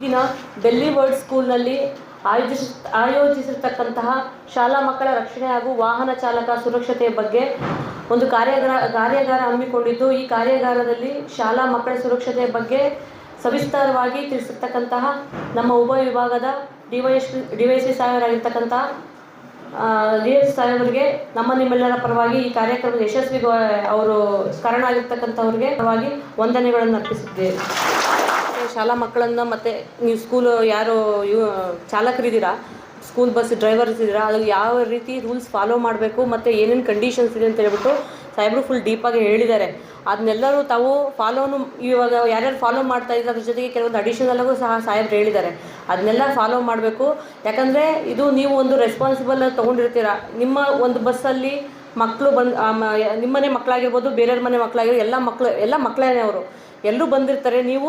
ದಿನ ಡೆಲ್ಲಿ ವರ್ಲ್ಡ್ ಸ್ಕೂಲ್ನಲ್ಲಿ ಆಯೋಜಿಸ, ಆಯೋಜಿಸಿರ್ತಕ್ಕಂತಹ ಶಾಲಾ ಮಕ್ಕಳ ರಕ್ಷಣೆ ಹಾಗೂ ವಾಹನ ಚಾಲಕ ಸುರಕ್ಷತೆಯ ಬಗ್ಗೆ ಒಂದು ಕಾರ್ಯಾಗಾರ ಕಾರ್ಯಾಗಾರ ಹಮ್ಮಿಕೊಂಡಿದ್ದು, ಈ ಕಾರ್ಯಾಗಾರದಲ್ಲಿ ಶಾಲಾ ಮಕ್ಕಳ ಸುರಕ್ಷತೆಯ ಬಗ್ಗೆ ಸವಿಸ್ತಾರವಾಗಿ ತಿಳಿಸಿರ್ತಕ್ಕಂತಹ ನಮ್ಮ ಉಪವಿಭಾಗದ ಡಿವೈಎಸ್ ಡಿವೈಎಸ್ಪಿ ಸಾಹೇಬರಾಗಿರ್ತಕ್ಕಂತಹ ಡಿ ಎಸ್ ಸಾಹೇಬರಿಗೆ, ನಮ್ಮ ನಿಮ್ಮೆಲ್ಲರ ಪರವಾಗಿ ಈ ಕಾರ್ಯಕ್ರಮದ ಯಶಸ್ವಿ ಅವರು ಕಾರಣ ಆಗಿರ್ತಕ್ಕಂಥವ್ರಿಗೆ ಪರವಾಗಿ ವಂದನೆಗಳನ್ನು ಅರ್ಪಿಸಿದ್ದೇವೆ. ಶಾಲಾ ಮಕ್ಕಳನ್ನು ಮತ್ತು ನೀವು ಸ್ಕೂಲು ಯಾರು ಚಾಲಕರಿದ್ದೀರಾ? ಸ್ಕೂಲ್ ಬಸ್ ಡ್ರೈವರ್ಸ್ ಇದ್ದೀರಾ? ಅದ್ರಲ್ಲಿ ಯಾವ ರೀತಿ ರೂಲ್ಸ್ ಫಾಲೋ ಮಾಡಬೇಕು ಮತ್ತು ಏನೇನು ಕಂಡೀಷನ್ಸ್ ಇದೆ ಅಂತ ಹೇಳ್ಬಿಟ್ಟು ಸಾಹೇಬರು ಫುಲ್ ಡೀಪಾಗಿ ಹೇಳಿದ್ದಾರೆ. ಅದನ್ನೆಲ್ಲರೂ ತಾವು ಫಾಲೋನು ಇವಾಗ ಯಾರ್ಯಾರು ಫಾಲೋ ಮಾಡ್ತಾ ಇದ್ದಾರೆ ಅದ್ರ ಜೊತೆಗೆ ಕೆಲವೊಂದು ಅಡಿಷನಲ್ಲಾಗೂ ಸಹ ಸಾಹೇಬ್ರು ಹೇಳಿದ್ದಾರೆ. ಅದನ್ನೆಲ್ಲ ಫಾಲೋ ಮಾಡಬೇಕು. ಯಾಕಂದರೆ ಇದು ನೀವು ಒಂದು ರೆಸ್ಪಾನ್ಸಿಬಲ್ ತೊಗೊಂಡಿರ್ತೀರ. ನಿಮ್ಮ ಒಂದು ಬಸ್ಸಲ್ಲಿ ಮಕ್ಕಳು ಬಂದು ನಿಮ್ಮನೆ ಮಕ್ಕಳಾಗಿರ್ಬೋದು ಬೇರೆಯವ್ರ ಮನೆ ಮಕ್ಕಳಾಗಿರ್ಬೋದು ಎಲ್ಲ ಮಕ್ಕಳು ಎಲ್ಲ ಮಕ್ಕಳೇ ಅವರು. ಎಲ್ಲರೂ ಬಂದಿರ್ತಾರೆ. ನೀವು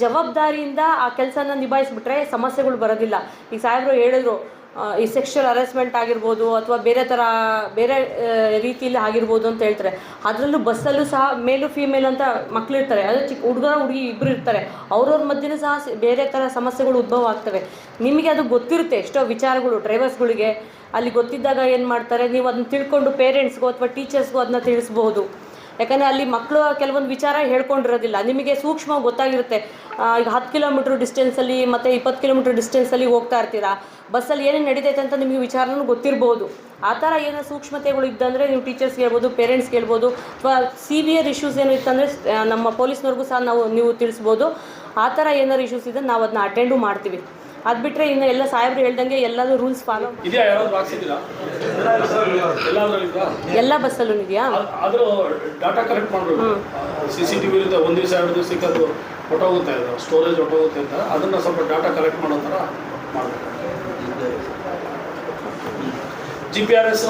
ಜವಾಬ್ದಾರಿಯಿಂದ ಆ ಕೆಲಸನ ನಿಭಾಯಿಸ್ಬಿಟ್ರೆ ಸಮಸ್ಯೆಗಳು ಬರೋದಿಲ್ಲ. ಈಗ ಸಾಹೇಬರು ಹೇಳಿದ್ರು ಈ ಸೆಕ್ಷುವಲ್ ಹರಾಸ್ಮೆಂಟ್ ಆಗಿರ್ಬೋದು ಅಥವಾ ಬೇರೆ ಥರ ಬೇರೆ ರೀತಿಯಲ್ಲಿ ಆಗಿರ್ಬೋದು ಅಂತ ಹೇಳ್ತಾರೆ. ಅದರಲ್ಲೂ ಬಸ್ಸಲ್ಲೂ ಸಹ ಮೇಲು ಫೀಮೇಲ್ ಅಂತ ಮಕ್ಕಳಿರ್ತಾರೆ ಅದು ಚಿಕ್ಕ ಹುಡುಗ ಹುಡುಗಿ ಇಬ್ಬರು ಇರ್ತಾರೆ. ಅವ್ರವ್ರ ಮಧ್ಯೆಯೂ ಸಹ ಬೇರೆ ಥರ ಸಮಸ್ಯೆಗಳು ಉದ್ಭವ ಆಗ್ತವೆ. ನಿಮಗೆ ಅದು ಗೊತ್ತಿರುತ್ತೆ ಎಷ್ಟೋ ವಿಚಾರಗಳು ಡ್ರೈವರ್ಸ್ಗಳಿಗೆ ಅಲ್ಲಿ ಗೊತ್ತಿದ್ದಾಗ ಏನು ಮಾಡ್ತಾರೆ? ನೀವು ಅದನ್ನ ತಿಳ್ಕೊಂಡು ಪೇರೆಂಟ್ಸ್ಗೂ ಅಥವಾ ಟೀಚರ್ಸ್ಗೂ ಅದನ್ನ ತಿಳಿಸ್ಬೋದು ಯಾಕಂದರೆ ಅಲ್ಲಿ ಮಕ್ಕಳು ಕೆಲವೊಂದು ವಿಚಾರ ಹೇಳ್ಕೊಂಡಿರೋದಿಲ್ಲ. ನಿಮಗೆ ಸೂಕ್ಷ್ಮ ಗೊತ್ತಾಗಿರುತ್ತೆ. ಈಗ ಹತ್ತು ಕಿಲೋಮೀಟ್ರ್ ಡಿಸ್ಟೆನ್ಸಲ್ಲಿ ಮತ್ತು ಇಪ್ಪತ್ತು ಕಿಲೋಮೀಟ್ರ್ ಡಿಸ್ಟೆನ್ಸಲ್ಲಿ ಹೋಗ್ತಾ ಇರ್ತೀರಾ? ಬಸ್ಸಲ್ಲಿ ಏನೇನು ನಡೀತೈತೆ ಅಂತ ನಿಮಗೆ ವಿಚಾರನೂ ಗೊತ್ತಿರ್ಬೋದು. ಆ ಥರ ಏನೋ ಸೂಕ್ಷ್ಮತೆಗಳು ಇದ್ದಂದರೆ ನೀವು ಟೀಚರ್ಸ್ ಹೇಳ್ಬೋದು ಪೇರೆಂಟ್ಸ್ ಹೇಳ್ಬೋದು ಅಥವಾ ಸಿವಿಯರ್ ಇಶ್ಯೂಸ್ ಏನು ಇತ್ತಂದರೆ ನಮ್ಮ ಪೊಲೀಸ್ನವ್ರಿಗೂ ಸಹ ನಾವು, ನೀವು ತಿಳಿಸ್ಬೋದು. ಆ ಥರ ಏನಾದ್ರು ಇಶ್ಯೂಸ್ ಇದ್ದರೆ ನಾವು ಅದನ್ನ ಅಟೆಂಡು ಮಾಡ್ತೀವಿ. ಅದು ಬಿಟ್ಟರೆ ಇನ್ನು ಎಲ್ಲ ಸಾಹೇಬ್ರು ಹೇಳ್ದಂಗೆ ಎಲ್ಲದೂ ರೂಲ್ಸ್ ಫಾಲೋ ಎಲ್ಲ ಬಸ್ ಅಲ್ಲೂ ಎಲ್ಲಾದ್ರೂ ಇದೆಯಾ ಎಲ್ಲ ಬಸ್ಸಲ್ಲೂ ಇದೆಯಾ? ಆದರೂ ಡಾಟಾ ಕಲೆಕ್ಟ್ ಮಾಡಬೇಕು. ಸಿ ಸಿ ಟಿ ವಿ ಇರುತ್ತೆ ಒಂದು ದಿವಸ ಎರಡು ದಿವಸಕ್ಕೆ ಅದು ಹೊಟ್ಟೋಗುತ್ತೆ ಅದು ಸ್ಟೋರೇಜ್ ಹೊಟ್ಟೋಗುತ್ತೆ ಅಂತ. ಅದನ್ನು ಸ್ವಲ್ಪ ಡಾಟಾ ಕಲೆಕ್ಟ್ ಮಾಡೋ ಥರ ಮಾಡಬೇಕು. ಜಿ ಪಿ ಆರ್ ಎಸ್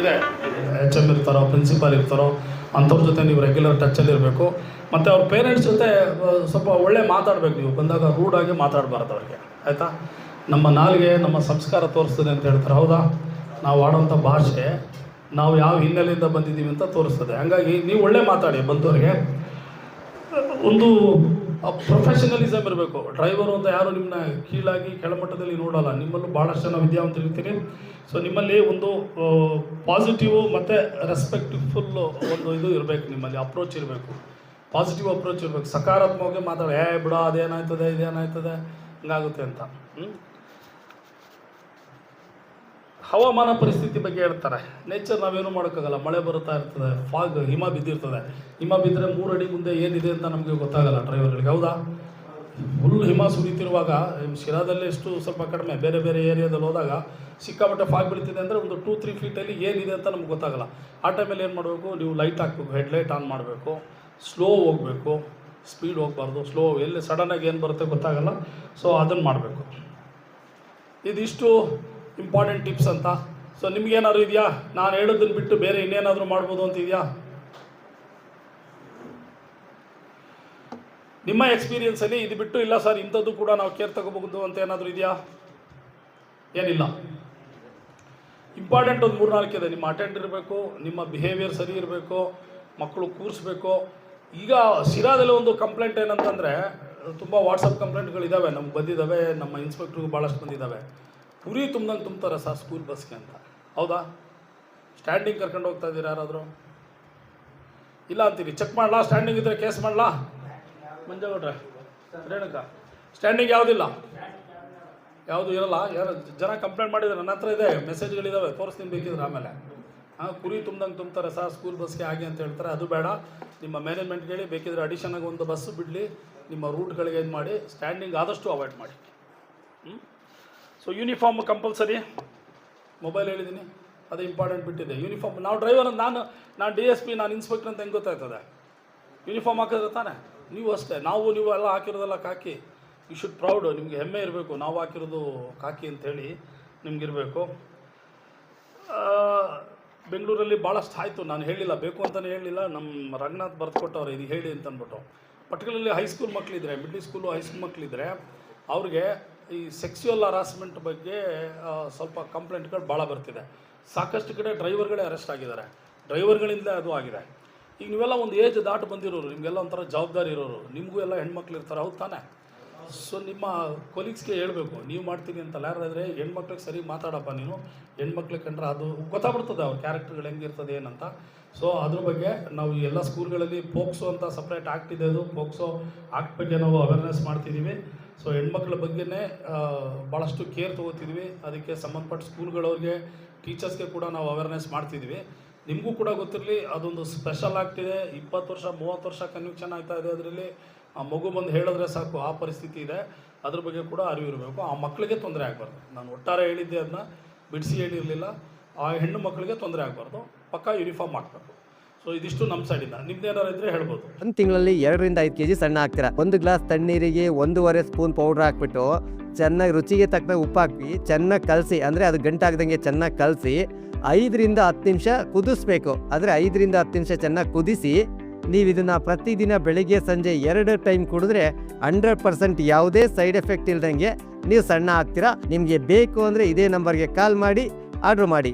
ಇದೆ ಎಚ್ ಎಂ ಇರ್ತಾರೋ ಪ್ರಿನ್ಸಿಪಾಲ್ ಇರ್ತಾರೋ ಅಂಥವ್ರ ಜೊತೆ ನೀವು ರೆಗ್ಯುಲರ್ ಟಚಲ್ಲಿ ಇರಬೇಕು. ಮತ್ತು ಅವ್ರ ಪೇರೆಂಟ್ಸ್ ಜೊತೆ ಸ್ವಲ್ಪ ಒಳ್ಳೆ ಮಾತಾಡಬೇಕು ನೀವು. ಬಂದಾಗ ರೂಡಾಗಿ ಮಾತಾಡಬಾರ್ದು ಅವ್ರಿಗೆ. ಆಯಿತಾ? ನಮ್ಮ ನಾಲಿಗೆ, ನಮ್ಮ ಸಂಸ್ಕಾರ ತೋರಿಸ್ತದೆ ಅಂತ ಹೇಳ್ತಾರೆ. ಹೌದಾ? ನಾವು ಆಡೋಂಥ ಭಾಷೆ ನಾವು ಯಾವ ಹಿನ್ನೆಲೆಯಿಂದ ಬಂದಿದ್ದೀವಿ ಅಂತ ತೋರಿಸ್ತದೆ. ಹಾಗಾಗಿ ನೀವು ಒಳ್ಳೆ ಮಾತಾಡಿ ಬಂದವರಿಗೆ. ಒಂದು ಪ್ರೊಫೆಷನಲಿಸಮ್ ಇರಬೇಕು. ಡ್ರೈವರು ಅಂತ ಯಾರು ನಿಮ್ಮನ್ನ ಕೀಳಾಗಿ ಕೆಳಮಟ್ಟದಲ್ಲಿ ನೋಡಲ್ಲ. ನಿಮ್ಮಲ್ಲೂ ಭಾಳಷ್ಟು ಜನ ವಿದ್ಯಾವಂತರು ಇರ್ತೀರಿ. ಸೊ ನಿಮ್ಮಲ್ಲಿ ಒಂದು ಪಾಸಿಟಿವ್ ಮತ್ತು ರೆಸ್ಪೆಕ್ಟ್ಫುಲ್ ಒಂದು ಇದು ಇರಬೇಕು ನಿಮ್ಮಲ್ಲಿ ಅಪ್ರೋಚ್ ಇರಬೇಕು. ಪಾಸಿಟಿವ್ ಅಪ್ರೋಚ್ ಇರಬೇಕು. ಸಕಾರಾತ್ಮಕವಾಗಿ ಮಾತಾಡೋ ಏ ಬಿಡ, ಅದೇನಾಯ್ತದೆ, ಇದೇನಾಯ್ತದೆ? ಹಿಂಗಾಗುತ್ತೆ ಅಂತ. ಹವಾಮಾನ ಪರಿಸ್ಥಿತಿ ಬಗ್ಗೆ ಹೇಳ್ತಾರೆ. ನೇಚರ್ ನಾವೇನು ಮಾಡೋಕ್ಕಾಗಲ್ಲ. ಮಳೆ ಬರುತ್ತಾ ಇರ್ತದೆ ಫಾಗ್ ಹಿಮ ಬಿದ್ದಿರ್ತದೆ. ಹಿಮ ಬಿದ್ದರೆ ಮೂರು ಅಡಿ ಮುಂದೆ ಏನಿದೆ ಅಂತ ನಮಗೆ ಗೊತ್ತಾಗಲ್ಲ ಡ್ರೈವರ್ಗಳಿಗೆ ಹೌದಾ? ಫುಲ್ ಹಿಮ ಸುರಿತಿರುವಾಗ ಶಿರಾದಲ್ಲಿ ಎಷ್ಟು ಸ್ವಲ್ಪ ಕಡಿಮೆ, ಬೇರೆ ಬೇರೆ ಏರಿಯಾದಲ್ಲಿ ಹೋದಾಗ ಸಿಕ್ಕಾಪಟ್ಟೆ ಫಾಗ್ ಬೀಳ್ತಿದೆ ಅಂದರೆ ಒಂದು ಟೂ ತ್ರೀ ಫೀಟಲ್ಲಿ ಏನಿದೆ ಅಂತ ನಮ್ಗೆ ಗೊತ್ತಾಗಲ್ಲ. ಆ ಟೈಮಲ್ಲಿ ಏನು ಮಾಡಬೇಕು? ನೀವು ಲೈಟ್ ಹಾಕಬೇಕು ಹೆಡ್ಲೈಟ್ ಆನ್ ಮಾಡಬೇಕು ಸ್ಲೋ ಹೋಗಬೇಕು ಸ್ಪೀಡ್ ಹೋಗಬಾರ್ದು ಸ್ಲೋ ಎಲ್ಲಿ ಸಡನ್ನಾಗಿ ಏನು ಬರುತ್ತೆ ಗೊತ್ತಾಗಲ್ಲ ಸೊ ಅದನ್ನು ಮಾಡಬೇಕು. ಇದಿಷ್ಟು ಇಂಪಾರ್ಟೆಂಟ್ ಟಿಪ್ಸ್ ಅಂತ. ಸೊ ನಿಮಗೇನಾದ್ರು ಇದೆಯಾ? ನಾನು ಹೇಳೋದನ್ನ ಬಿಟ್ಟು ಬೇರೆ ಇನ್ನೇನಾದರೂ ಮಾಡ್ಬೋದು ಅಂತ ಇದೆಯಾ? ನಿಮ್ಮ ಎಕ್ಸ್ಪೀರಿಯನ್ಸಲ್ಲಿ ಇದು ಬಿಟ್ಟು ಇಲ್ಲ ಸರ್ ಇಂಥದ್ದು ಕೂಡ ನಾವು ಕೇರ್ ತಗೋಬಹುದು ಅಂತ ಏನಾದರೂ ಇದೆಯಾ? ಏನಿಲ್ಲ. ಇಂಪಾರ್ಟೆಂಟ್ ಒಂದು ಮೂರು ನಾಲ್ಕು ಇದೆ. ನಿಮ್ಮ ಅಟೆಂಡ್ ಇರಬೇಕು, ನಿಮ್ಮ ಬಿಹೇವಿಯರ್ ಸರಿ ಇರಬೇಕು ಮಕ್ಕಳು ಕೂರಿಸ್ಬೇಕು. ಈಗ ಶಿರಾದಲ್ಲಿ ಒಂದು ಕಂಪ್ಲೇಂಟ್ ಏನಂತಂದರೆ, ತುಂಬ ವಾಟ್ಸಪ್ ಕಂಪ್ಲೇಂಟ್ಗಳಿದ್ದಾವೆ ನಮ್ಗೆ ಬಂದಿದ್ದಾವೆ ನಮ್ಮ ಇನ್ಸ್ಪೆಕ್ಟ್ರಿಗೂ ಭಾಳಷ್ಟು ಬಂದಿದ್ದಾವೆ ಪುರಿ ತುಂಬ್ದಂಗೆ ತುಂಬ್ತಾರೆ ಸರ್ ಸ್ಕೂಲ್ ಬಸ್ಗೆ ಅಂತ. ಹೌದಾ? ಸ್ಟ್ಯಾಂಡಿಂಗ್ ಕರ್ಕೊಂಡು ಹೋಗ್ತಾ ಇದ್ದೀರಾ ಯಾರಾದರೂ? ಇಲ್ಲ ಅಂತೀರಿ. ಚೆಕ್ ಮಾಡಲಾ? ಸ್ಟ್ಯಾಂಡಿಂಗ್ ಇದ್ದರೆ ಕೇಸ್ ಮಾಡಲಾ? ಮಂಜಗೌಡ್ರೆ, ರೇಣುಕ ಸ್ಟ್ಯಾಂಡಿಂಗ್ ಯಾವುದಿಲ್ಲ? ಯಾವುದು ಇರಲ್ಲ. ಯಾರು ಜನ ಕಂಪ್ಲೇಂಟ್ ಮಾಡಿದ್ದಾರೆ ನನ್ನ ಹತ್ರ ಇದೆ. ಮೆಸೇಜ್ಗಳಿದ್ದಾವೆ ತೋರಿಸ್ತೀನಿ ಬೇಕಿದ್ರೆ ಆಮೇಲೆ. ಹಾಂ, ಕುರಿ ತುಂಬ್ದಂಗೆ ತುಂಬ್ತಾರೆ ಸರ್ ಸ್ಕೂಲ್ ಬಸ್ಗೆ ಹಾಗೆ ಅಂತ ಹೇಳ್ತಾರೆ. ಅದು ಬೇಡ. ನಿಮ್ಮ ಮ್ಯಾನೇಜ್ಮೆಂಟ್ ಹೇಳಿ ಬೇಕಿದ್ರೆ ಅಡಿಷನಾಗಿ ಒಂದು ಬಸ್ಸು ಬಿಡಲಿ. ನಿಮ್ಮ ರೂಟ್ಗಳಿಗೆ ಇದು ಮಾಡಿ. ಸ್ಟ್ಯಾಂಡಿಂಗ್ ಆದಷ್ಟು ಅವಾಯ್ಡ್ ಮಾಡಿ. ಹ್ಞೂ ಸೊ ಯೂನಿಫಾರ್ಮ್ ಕಂಪಲ್ಸರಿ ಮೊಬೈಲ್ ಹೇಳಿದ್ದೀನಿ ಅದು ಇಂಪಾರ್ಟೆಂಟ್ ಬಿಟ್ಟಿದೆ. ಯೂನಿಫಾರ್ಮ್ ನಾವು ಡ್ರೈವರ್ ನಾನು ನಾನು ಡಿ ಎಸ್ ಪಿ ನಾನು ಇನ್ಸ್ಪೆಕ್ಟರ್ ಅಂತ ಹೆಂಗೆ ಗೊತ್ತಾಗ್ತದೆ ಯೂನಿಫಾರ್ಮ್ ಹಾಕಿದ್ರೆ ತಾನೆ? ನೀವು ಅಷ್ಟೇ. ನಾವು, ನೀವು ಎಲ್ಲ ಹಾಕಿರೋದೆಲ್ಲ ಕಾಕಿ. ಯು ಶುಡ್ ಪ್ರೌಡ್ ನಿಮಗೆ ಹೆಮ್ಮೆ ಇರಬೇಕು. ನಾವು ಹಾಕಿರೋದು ಕಾಕಿ ಅಂಥೇಳಿ ನಿಮಗಿರಬೇಕು. ಬೆಂಗಳೂರಲ್ಲಿ ಭಾಳಷ್ಟು ಆಯಿತು. ನಾನು ಹೇಳಿಲ್ಲ. ಬೇಕು ಅಂತಲೇ ಹೇಳಿಲ್ಲ. ನಮ್ಮ ರಂಗನಾಥ್ ಬರೆದು ಕೊಟ್ಟವ್ರು ಇದು ಹೇಳಿ ಅಂತ ಅಂದ್ಬಿಟ್ಟು. ಪರ್ಟಿಕ್ಯುಲರ್ಲಿ ಹೈಸ್ಕೂಲ್ ಮಕ್ಕಳಿದ್ರೆ ಮಿಡ್ಲ್ ಸ್ಕೂಲು ಹೈಸ್ಕೂಲ್ ಮಕ್ಕಳಿದ್ರೆ ಅವ್ರಿಗೆ ಈ ಸೆಕ್ಸುವಲ್ ಹರಾಸ್ಮೆಂಟ್ ಬಗ್ಗೆ ಸ್ವಲ್ಪ ಕಂಪ್ಲೇಂಟ್ಗಳು ಭಾಳ ಬರ್ತಿದೆ. ಸಾಕಷ್ಟು ಕಡೆ ಡ್ರೈವರ್ಗಳೇ ಅರೆಸ್ಟ್ ಆಗಿದ್ದಾರೆ. ಡ್ರೈವರ್ಗಳಿಂದ ಅದು ಆಗಿದೆ. ಈಗ ನೀವೆಲ್ಲ ಒಂದು ಏಜ್ ದಾಟಿ ಬಂದಿರೋರು, ನಿಮಗೆಲ್ಲ ಒಂಥರ ಜವಾಬ್ದಾರಿ ಇರೋರು, ನಿಮಗೂ ಎಲ್ಲ ಹೆಣ್ಮಕ್ಳು ಇರ್ತಾರೆ, ಹೌದು ತಾನೇ? ಸೊ ನಿಮ್ಮ ಕೊಲೀಗ್ಸ್ಗೆ ಹೇಳಬೇಕು, ನೀವು ಮಾಡ್ತೀನಿ ಅಂತಲ್ಲ ಯಾರಾದರೆ ಹೆಣ್ಮಕ್ಳಿಗೆ ಸರಿ ಮಾತಾಡಪ್ಪ ನೀನು. ಹೆಣ್ಮಕ್ಳಿಗೆ ಕಂಡ್ರೆ ಅದು ಗೊತ್ತಾಗ್ಬಿಡ್ತದೆ ಅವ್ರ ಕ್ಯಾರೆಕ್ಟರ್ಗಳು ಹೆಂಗಿರ್ತದೆ ಏನಂತ. ಸೊ ಅದ್ರ ಬಗ್ಗೆ ನಾವು ಎಲ್ಲ ಸ್ಕೂಲ್ಗಳಲ್ಲಿ ಪೋಕ್ಸೋ ಅಂತ ಸಪ್ರೇಟ್ ಆ್ಯಕ್ಟ್ ಅದು. ಪೋಕ್ಸೋ ಆ್ಯಕ್ಟ್ ಬಗ್ಗೆ ನಾವು ಅವೇರ್ನೆಸ್ ಮಾಡ್ತಿದ್ದೀವಿ ಸೊ ಹೆಣ್ಮಕ್ಳ ಬಗ್ಗೆನೇ ಭಾಳಷ್ಟು ಕೇರ್ ತೊಗೋತಿದ್ವಿ. ಅದಕ್ಕೆ ಸಂಬಂಧಪಟ್ಟ ಸ್ಕೂಲ್ಗಳವ್ರಿಗೆ ಟೀಚರ್ಸ್ಗೆ ಕೂಡ ನಾವು ಅವೇರ್ನೆಸ್ ಮಾಡ್ತಿದ್ವಿ. ನಿಮಗೂ ಕೂಡ ಗೊತ್ತಿರಲಿ, ಅದೊಂದು ಸ್ಪೆಷಲ್ ಆಗ್ತಿದೆ ಇಪ್ಪತ್ತು ವರ್ಷ, ಮೂವತ್ತು ವರ್ಷ ಕನ್ವಿಕ್ಷನ್ ಆಗ್ತಾ ಇದೆ ಅದರಲ್ಲಿ. ಆ ಮಗು ಬಂದು ಹೇಳಿದ್ರೆ ಸಾಕು, ಆ ಪರಿಸ್ಥಿತಿ ಇದೆ. ಅದ್ರ ಬಗ್ಗೆ ಕೂಡ ಅರಿವು ಇರಬೇಕು. ಆ ಮಕ್ಕಳಿಗೆ ತೊಂದರೆ ಆಗಬಾರ್ದು. ನಾನು ಒಟ್ಟಾರೆ ಹೇಳಿದ್ದೆ ಅದನ್ನ ಬಿಡಿಸಿ ಹೇಳಿರಲಿಲ್ಲ ಆ ಹೆಣ್ಣು ಮಕ್ಕಳಿಗೆ ತೊಂದರೆ ಆಗಬಾರ್ದು. ಪಕ್ಕಾ ಯೂನಿಫಾರ್ಮ್ ಹಾಕ್ಬೇಕು. ಸೊ ನಮ್ಮ ಸೈಡಿಂದ ನಿಮ್ದೇನಾರು ಇದ್ರೆ ಹೇಳ್ಬೋದು. ಒಂದು ತಿಂಗಳಲ್ಲಿ ಎರಡರಿಂದ ಐದು ಕೆಜಿ ಸಣ್ಣ ಹಾಕ್ತೀರಾ? ಒಂದು ಗ್ಲಾಸ್ ತಣ್ಣೀರಿಗೆ ಒಂದೂವರೆ ಸ್ಪೂನ್ ಪೌಡರ್ ಹಾಕ್ಬಿಟ್ಟು ಚೆನ್ನಾಗಿ ರುಚಿಗೆ ತಕ್ಕ ಉಪ್ಪು ಹಾಕಿ ಚೆನ್ನಾಗಿ ಕಲಸಿ, ಅಂದರೆ ಅದು ಗಂಟಾಗ್ದಂಗೆ ಚೆನ್ನಾಗಿ ಕಲಸಿ, ಐದರಿಂದ ಹತ್ತು ನಿಮಿಷ ಕುದಿಸ್ಬೇಕು. ಆದರೆ ಐದರಿಂದ ಹತ್ತು ನಿಮಿಷ ಚೆನ್ನಾಗಿ ಕುದಿಸಿ, ನೀವು ಇದನ್ನ ಪ್ರತಿದಿನ ಬೆಳಿಗ್ಗೆ ಸಂಜೆ ಎರಡು ಟೈಮ್ ಕುಡಿದ್ರೆ ಹಂಡ್ರೆಡ್ ಪರ್ಸೆಂಟ್ ಯಾವುದೇ ಸೈಡ್ ಎಫೆಕ್ಟ್ ಇಲ್ದಂಗೆ ನೀವು ಸಣ್ಣ ಹಾಕ್ತೀರಾ? ನಿಮಗೆ ಬೇಕು ಅಂದರೆ ಇದೇ ನಂಬರ್ಗೆ ಕಾಲ್ ಮಾಡಿ, ಆರ್ಡ್ರ್ ಮಾಡಿ.